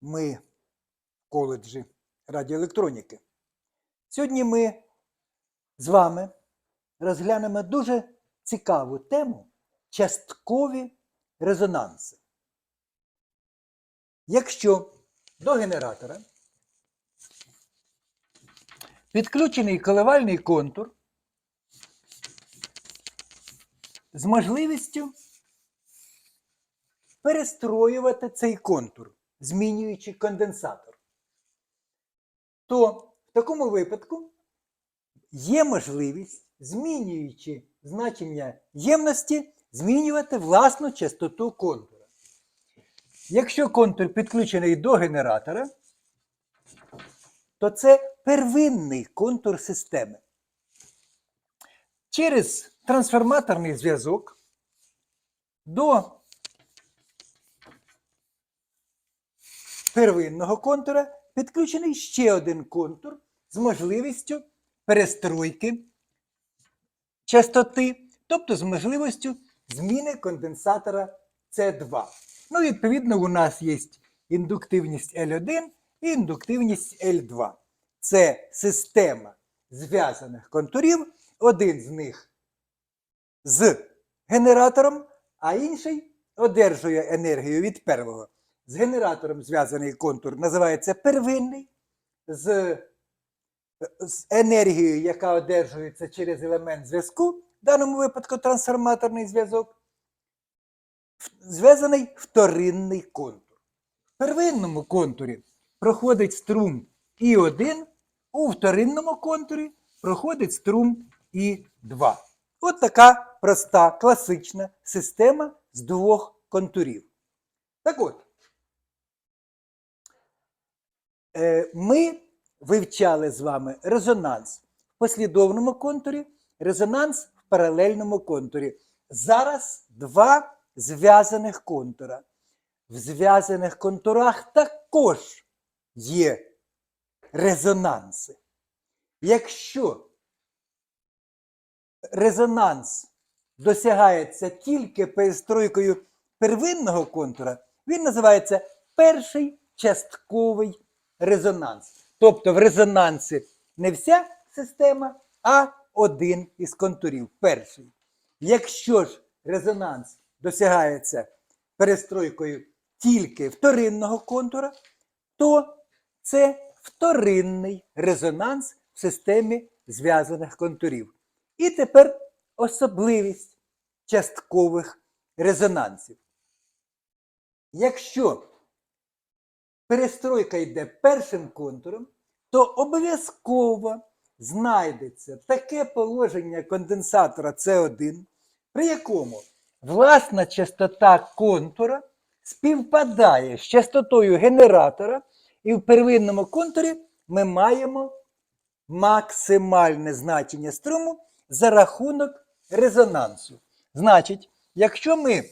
ми в коледжі радіоелектроніки. Сьогодні ми з вами розглянемо дуже цікаву тему часткові резонанси. Якщо до генератора підключений коливальний контур з можливістю перестроювати цей контур, змінюючи конденсатор, то в такому випадку є можливість, змінюючи значення ємності, змінювати власну частоту контура. Якщо контур підключений до генератора, то це первинний контур системи. Через трансформаторний зв'язок до первинного контура підключений ще один контур з можливістю перестройки частоти, тобто з можливістю зміни конденсатора С2. Ну, відповідно, у нас є індуктивність L1 і індуктивність L2. Це система зв'язаних контурів, один з них з генератором, а інший одержує енергію від первого. З генератором зв'язаний контур називається первинний, з, з енергією, яка одержується через елемент зв'язку, в даному випадку трансформаторний зв'язок, зв'язаний вторинний контур. В первинному контурі проходить струм І1, у вторинному контурі проходить струм І2. От така проста класична система з двох контурів. Так от, е, ми вивчали з вами резонанс в послідовному контурі, резонанс в паралельному контурі. Зараз два зв'язаних контура. В зв'язаних контурах також є резонанси. Якщо резонанс досягається тільки перестройкою первинного контура, він називається перший частковий резонанс. Тобто в резонансі не вся система, а один із контурів перший. Якщо ж резонанс досягається перестройкою тільки вторинного контура, то це вторинний резонанс в системі зв'язаних контурів. І тепер особливість часткових резонансів. Якщо перестройка йде першим контуром, то обов'язково знайдеться таке положення конденсатора С1, при якому власна частота контура співпадає з частотою генератора, і в первинному контурі ми маємо максимальне значення струму за рахунок резонансу. Значить, якщо ми,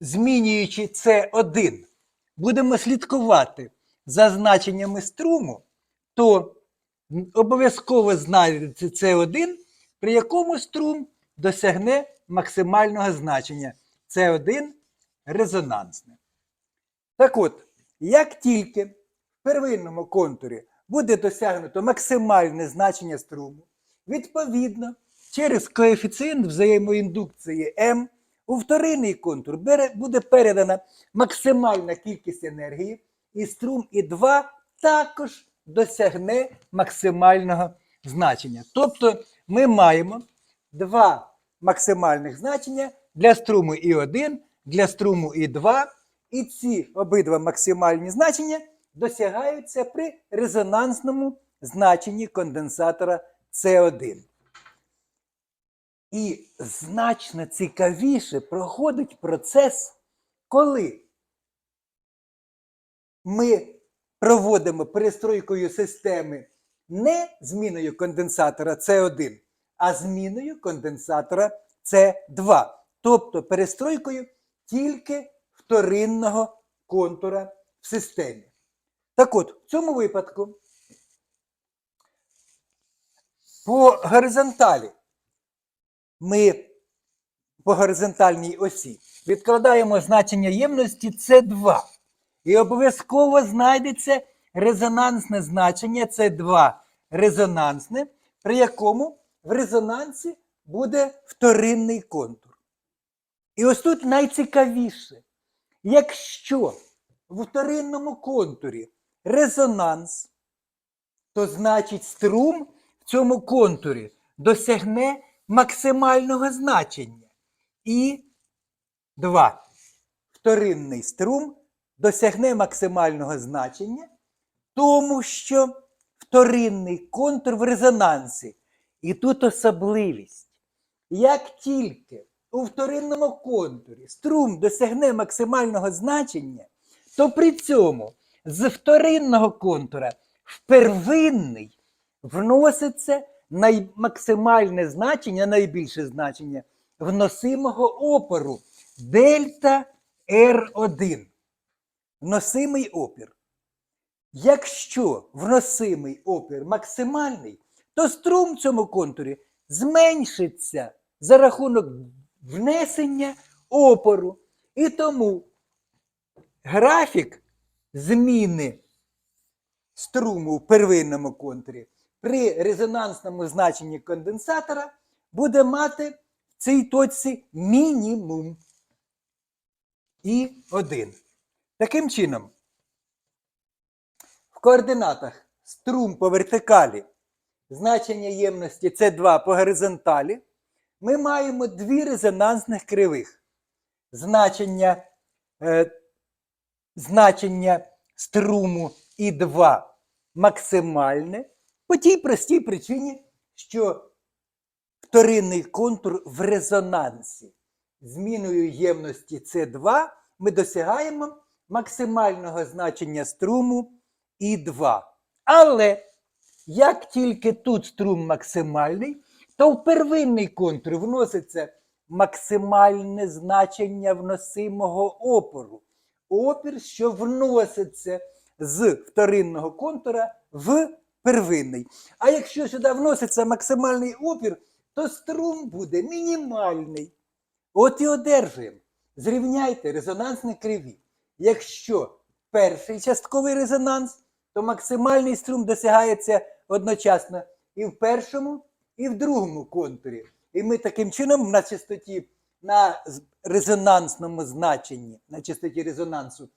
змінюючи С1, будемо слідкувати за значеннями струму, то обов'язково знайдеться С1, при якому струм досягне максимального значення. С1 резонансне. Так от, як тільки в первинному контурі буде досягнуто максимальне значення струму, відповідно, через коефіцієнт взаємоіндукції М у вторинний контур буде передана максимальна кількість енергії, і струм І2 також досягне максимального значення. Тобто ми маємо два максимальних значення для струму І1, для струму І2, і ці обидва максимальні значення досягаються при резонансному значенні конденсатора С1. І значно цікавіше проходить процес, коли ми проводимо перестройкою системи не зміною конденсатора С1, а зміною конденсатора С2. Тобто перестройкою тільки вторинного контура в системі. Так от, в цьому випадку по горизонталі ми по горизонтальній осі відкладаємо значення ємності С2. І обов'язково знайдеться резонансне значення С2 резонансне, при якому в резонансі буде вторинний контур. І ось тут найцікавіше, якщо в вторинному контурі резонанс, то значить струм в цьому контурі досягне максимального значення. І 2. Вторинний струм досягне максимального значення, тому що вторинний контур в резонансі. І тут особливість. Як тільки у вторинному контурі струм досягне максимального значення, то при цьому з вторинного контура в первинний вноситься най- максимальне значення, найбільше значення вносимого опору дельта R1. Вносимий опір. Якщо вносимий опір максимальний, то струм в цьому контурі зменшиться за рахунок внесення опору. І тому графік зміни струму в первинному контурі при резонансному значенні конденсатора буде мати в цій точці мінімум і 1. Таким чином, в координатах струм по вертикалі, значення ємності С2 по горизонталі, ми маємо дві резонансних кривих. Значення, е, значення струму І2 максимальне по тій простій причині, що вторинний контур в резонансі. Зміною ємності С2 ми досягаємо максимального значення струму І2. Але як тільки тут струм максимальний, то в первинний контур вноситься максимальне значення вносимого опору. Опір, що вноситься з вторинного контура в первинний. А якщо сюди вноситься максимальний опір, то струм буде мінімальний. От і одержуємо. Зрівняйте резонансні криві. Якщо перший частковий резонанс, то максимальний струм досягається одночасно і в першому, і в другому контурі. І ми таким чином на частоті, на резонансному значенні, на частоті резонансу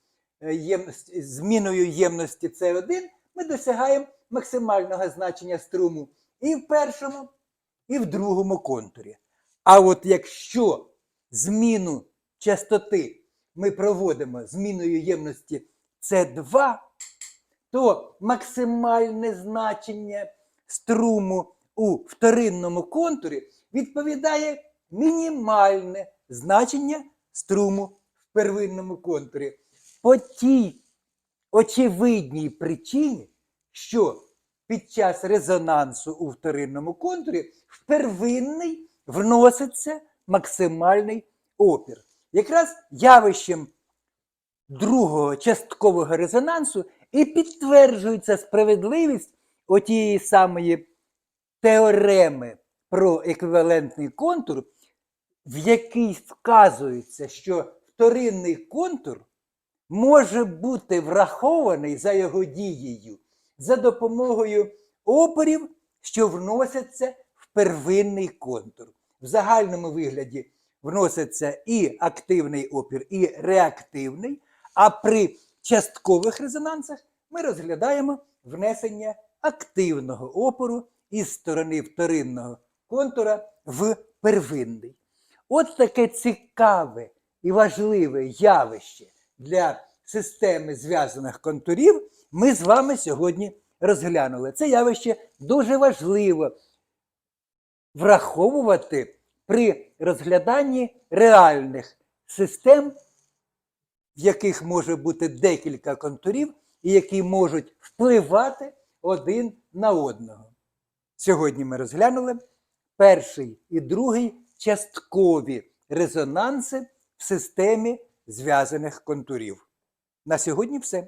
е, ємності, зміною ємності С1 ми досягаємо максимального значення струму і в першому, і в другому контурі. А от якщо зміну частоти ми проводимо зміною ємності С2, то максимальне значення струму у вторинному контурі відповідає мінімальне значення струму в первинному контурі. По тій очевидній причині, що під час резонансу у вторинному контурі в первинний вноситься максимальний опір. Якраз явищем другого часткового резонансу і підтверджується справедливість отієї самої теореми про еквівалентний контур, в якій вказується, що вторинний контур може бути врахований за його дією за допомогою опорів, що вносяться в первинний контур. В загальному вигляді вноситься і активний опір, і реактивний, а при часткових резонансах ми розглядаємо внесення активного опору із сторони вторинного контура в первинний. От таке цікаве і важливе явище для системи зв'язаних контурів ми з вами сьогодні розглянули. Це явище дуже важливо враховувати при розгляданні реальних систем, в яких може бути декілька контурів, і які можуть впливати один на одного. Сьогодні ми розглянули перший і другий часткові резонанси в системі зв'язаних контурів. На сьогодні все.